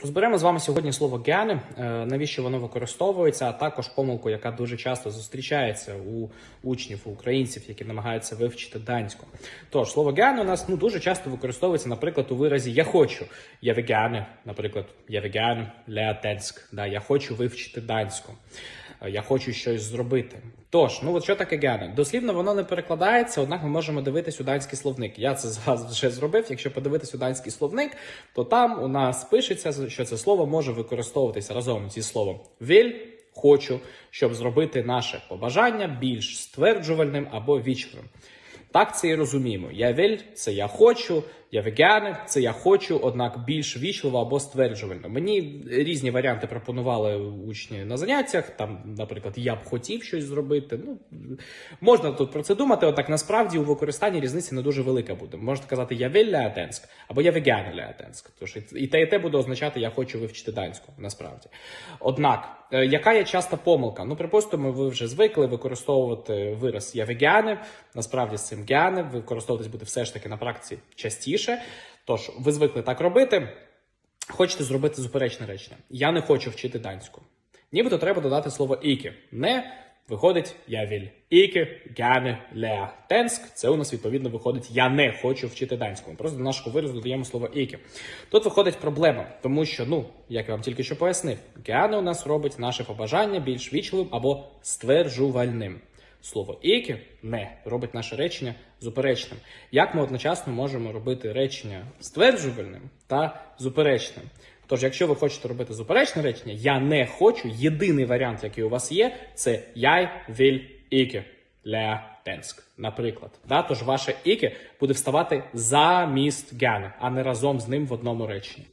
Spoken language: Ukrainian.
Розберемо з вами сьогодні слово гяне, навіщо воно використовується, а також помилку, яка дуже часто зустрічається у учнів, у українців, які намагаються вивчити данську. Тож слово гяне у нас ну дуже часто використовується, наприклад, у виразі я хочу. Я вегяне, наприклад, я вегяне леатенськ. Да, я хочу вивчити данську. Е, Я хочу щось зробити. Тож, ну от що таке гяне? Дослівно воно не перекладається, однак ми можемо дивитись у данський словник. Я це зараз вже зробив. Якщо подивитись у данський словник, то там у нас пишеться, що це слово може використовуватися разом зі словом віль. Хочу, щоб зробити наше побажання більш стверджувальним або вічливим. Так це і розуміємо. Я віль це я хочу, я вегяне це я хочу, однак більш вічливо або стверджувально. Мені різні варіанти пропонували учні на заняттях. Там, наприклад, я б хотів щось зробити. Ну можна тут про це думати. Однак насправді у використанні різниця не дуже велика буде. Можна казати я віль леатенськ або я вегяне леатенськ. Тож і- те, і те буде означати я хочу вивчити данську. Насправді, однак, яка є часта помилка? Ну, припустимо, ви вже звикли використовувати вираз я вегяне. Насправді з цим гяне використовуватись буде все ж таки на практиці частіше. Тож ви звикли так робити. Хочете зробити суперечне речення. Я не хочу вчити данську. Нібито треба додати слово іки. Не виходить явіль. віль. Іки, гяне, леа. Тенск. Це у нас відповідно виходить я не хочу вчити данську. Ми просто до нашого виразу додаємо слово іки. Тут виходить проблема, тому що, ну, як я вам тільки що пояснив, гяне у нас робить наше побажання більш вічливим або стверджувальним. Слово іки не робить наше речення зуперечним. Як ми одночасно можемо робити речення стверджувальним та зуперечним? Тож, якщо ви хочете робити заперечне речення, я не хочу. Єдиний варіант, який у вас є, це яй віль іке ля тенск. Наприклад, да? тож ваше іке буде вставати замість гяне, а не разом з ним в одному реченні.